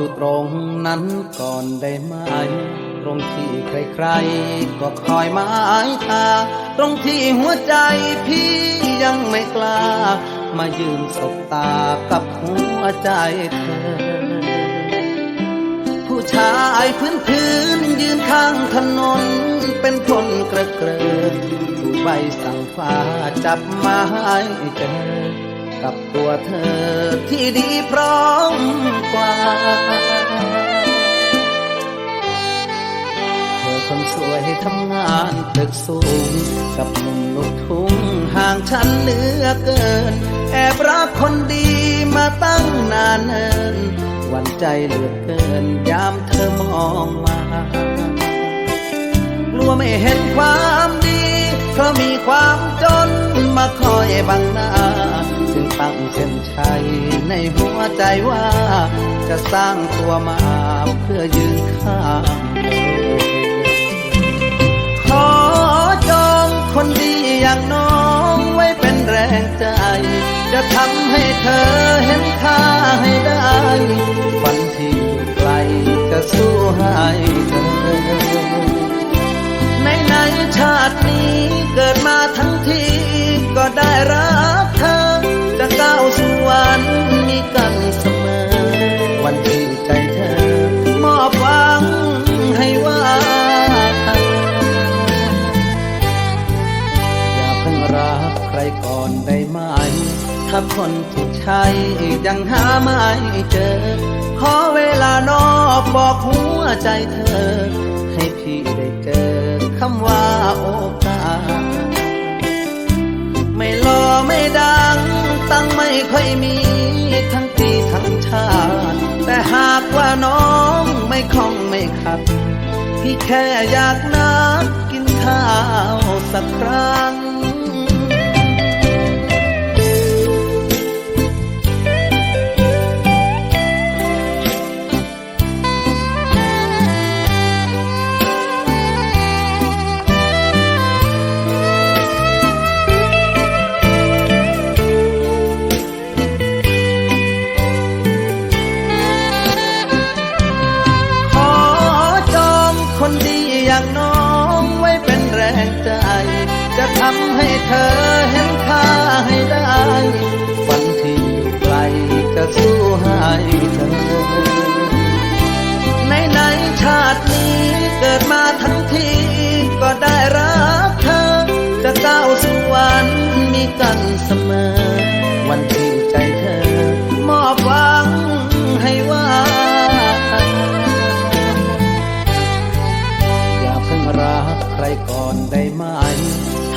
อยู่ตรงนั้นก่อนได้ไหม ตรงที่ใครๆก็คอยหมายตา ตรงที่หัวใจพี่ยังไม่กล้า มายืนสบตากับหัวใจเธอ ผู้ชายพื้นพื้นยืนข้างถนน เป็นคนกระเกริดถูกใบสั่งฟ้าจับไม้เจอ กับตัวเธอที่ดีพร้อมกว่า เธอคนสวยทำงานตึกสูง กับหนุ่มลูกทุ่งห่างฉันเหลือเกิน แอบรักคนดีมาตั้งนานเนินหวันใจเหลือเกิน ยามเธอมองมากลัวไม่เห็นความดี เพราะมีความจนมาคอยบังหน้า ตั้งเส้นชัยในหัวใจว่า จะสร้างตัวมาเพื่อยืนข้างขอจองคนดีอย่างน้องไว้เป็นแรงใจ จะทำให้เธอเห็นค่าให้ได้ฝันที่ไกลจะสู้ให้เธอ คนที่ใช่ยังหาไม่เจอ ขอเวลานอกบอกหัวใจเธอ ให้พี่ได้เจอคำว่าโอกาส ไม่หล่อไม่ดัง ตั้งไม่ค่อยมี ทั้งปีทั้งชาติ แต่หากว่าน้องไม่คล่องไม่ขัด พี่แค่อยากนัดกินข้าวสักครั้ง จะทำให้เธอเห็นค่าให้ได้ฝันที่อยู่ไกลจะสู้ให้เธอ ในในชาตินี้เกิดมาทั้งทีก็ได้รักเธอ จะก้าสู่วันมีกันเสมอ วันที่ใจเธอ มอบหวังให้ว่าอย่าเพิ่งรักใครก่อนได้ไหม